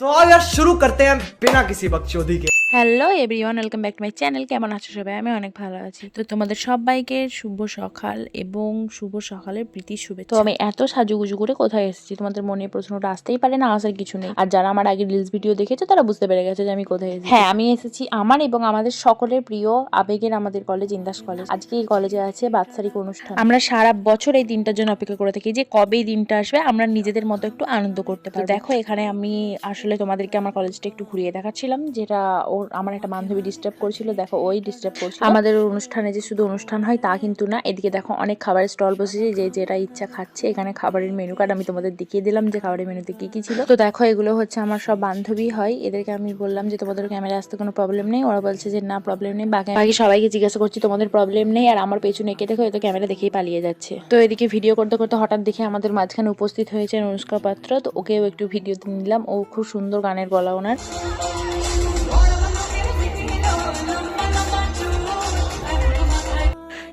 तो आज यार शुरू करते हैं बिना किसी बकचोदी के। Hello everyone welcome back to my channel কেমন আছো সবাই? আমি অনেক ভালো আছি। তো তোমাদের সবাইকে শুভ সকাল এবং শুভ সকালের প্রীতি শুভেচ্ছা। তো আমি এত সাজুগুজু করে কোথায় এসেছি? তোমাদের মনে প্রশ্নটা আসতেই পারে না আসার কিছু নেই। আর যারা আমার আগে রিলস ভিডিও দেখেছে তারা বুঝতে পেরে গেছে যে আমি কোথায় এসেছি। হ্যাঁ আমি এসেছি আমার এবং আমাদের সকলের প্রিয় আবেগের আমাদের কলেজ ইন্দাস কলেজ আজকে এই কলেজে আছে বাৎসরিক অনুষ্ঠান। আমরা সারা বছর এই দিনটার জন্য অপেক্ষা করে থাকি যে কবে এই দিনটা আসবে আমরা নিজেদের মতো একটু আনন্দ করতে পারব। দেখো এখানে আমি আসলে তোমাদেরকে আমার কলেজটা একটু ঘুরিয়ে দেখাচ্ছিলাম যেটা ওর, আমার একটা বান্ধবী ডিস্টার্ব করছিল, দেখো ওই ডিস্টার্ব করছিল। আমাদের অনুষ্ঠানে যে শুধু অনুষ্ঠান হয় তা কিন্তু না, এদিকে দেখো অনেক খাবারের স্টল বসেছে, যে যেটা ইচ্ছা খাচ্ছে, এখানে খাবারের মেনু কার্ড আমি তোমাদের দেখিয়ে দিলাম যে খাবারের মেনুতে কি কি ছিল। তো দেখো এগুলো হচ্ছে আমার সব বান্ধবী হয়, এদেরকে আমি বললাম যে তোমাদের ক্যামেরা আসতে কোনো প্রবলেম নেই, ওরা বলছে যে না প্রবলেম নেই, বাকি বাকি সবাইকে জিজ্ঞাসা করছি তোমাদের প্রবলেম নেই, আর আমার পেছনে এঁকে দেখো, এ ক্যামেরা দেখেই পালিয়ে যাচ্ছে। তো এদিকে ভিডিও করতে করতে হঠাৎ দেখে আমাদের মাঝখানে উপস্থিত হয়েছে অনুষ্কা পাত্র, তো ওকেও একটু ভিডিওতে নিলাম, ও খুব সুন্দর গানের গলা ওনার।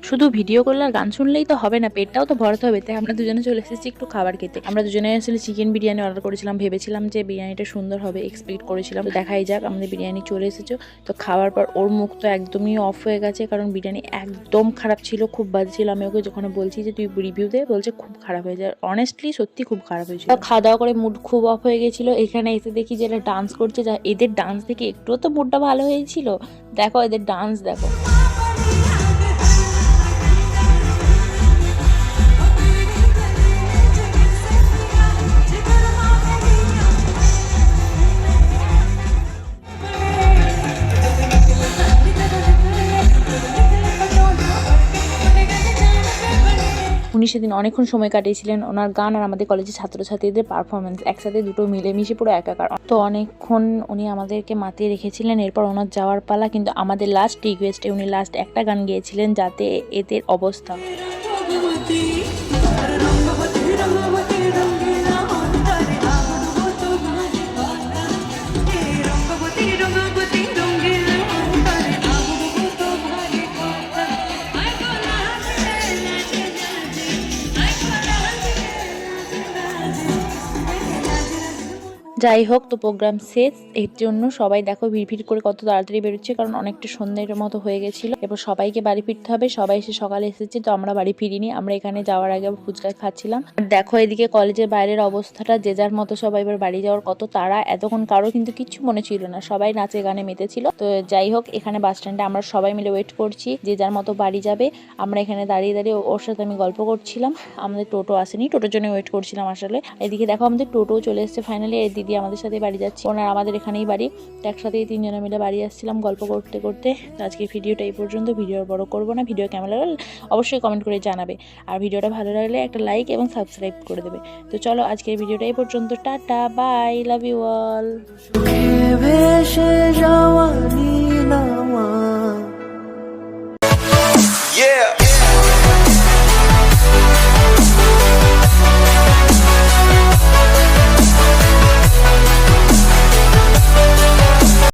শুধু ভিডিও করলে আর গান শুনলেই তো হবে না, পেটটাও তো ভরাতে হবে। তাই আমরা দুজনে চলে এসেছি একটু খাবার খেতে। আমরা দুজনে আসলে চিকেন বিরিয়ানি অর্ডার করেছিলাম, ভেবেছিলাম যে বিরিয়ানিটা সুন্দর হবে এক্সপেক্ট করেছিলাম। তো দেখাই যাক, আমাদের বিরিয়ানি চলে এসেছে। তো খাওয়ার পর ওর মুখ তো একদমই অফ হয়ে গেছে, কারণ বিরিয়ানি একদম খারাপ ছিল, খুব বাজে ছিল। আমি ওকে যখন বলছি যে, তুই রিভিউ দে, বলছে, খুব খারাপ হয়ে যায়। অনেস্টলি সত্যি খুব খারাপ হয়েছিল। খাওয়া দাওয়া করে মুড খুব অফ হয়ে গেছিল। এখানে এসে দেখি যে, এরা ডান্স করছে। যা, এদের ডান্স থেকে একটুও তো মুডটা ভালো হয়েছিল। দেখো, এদের ডান্স দেখো। উনি সেদিন অনেকক্ষণ সময় কাটিয়েছিলেন। ওনার গান আর আমাদের কলেজের ছাত্রছাত্রীদের পারফরমেন্স একসাথে দুটো মিলেমিশে পুরো একাকার। তো অনেকক্ষণ উনি আমাদেরকে মাতিয়ে রেখেছিলেন। এরপর ওনার যাওয়ার পালা কিন্তু আমাদের লাস্ট রিকোয়েস্টে উনি লাস্ট একটা গান গিয়েছিলেন যাতে এদের অবস্থা। যাই হোক তো প্রোগ্রাম শেষ। এর জন্য সবাই দেখো ভিড় ভিড় করে কত তাড়াতাড়ি বেরোচ্ছে, কারণ অনেকটা সন্ধ্যের মতো হয়ে গেছিল। এবার সবাইকে বাড়ি ফিরতে হবে। সবাই এসে সকালে এসেছে, তো আমরা বাড়ি ফিরিনি। আমরা এখানে যাওয়ার আগে ফুচকা খাচ্ছিলাম। দেখো এদিকে কলেজের বাইরের অবস্থাটা, যে যার মতো সবাই এবার বাড়ি যাওয়ার কত তারা এতক্ষণ কারও কিন্তু কিচ্ছু মনে ছিল না। সবাই নাচে গানে মেতেছিল। তো যাই হোক এখানে বাস স্ট্যান্ডে আমরা সবাই মিলে ওয়েট করছি, যে যার মতো বাড়ি যাবে। আমরা এখানে দাঁড়িয়ে দাঁড়িয়ে ওর সাথে আমি গল্প করছিলাম। আমাদের টোটো আসেনি। টোটোর জন্য ওয়েট করছিলাম আসলে। এদিকে দেখো আমাদের টোটো চলে এসেছে ফাইনালি দিদি আমাদের সাথে বাড়ি যাচ্ছে। ওনার আমাদের এখানেই বাড়ি। তো একসাথেই তিনজনে মিলে বাড়ি আসছিলাম গল্প করতে করতে। তো আজকে ভিডিওটা এই পর্যন্ত। ভিডিও বড় করব না। ভিডিও কেমন লাগলে অবশ্যই কমেন্ট করে জানাবে। আর ভিডিওটা ভালো লাগলে একটা লাইক এবং সাবস্ক্রাইব করে দেবে। তো চলো আজকের ভিডিওটা এই পর্যন্ত। Tata bye love you all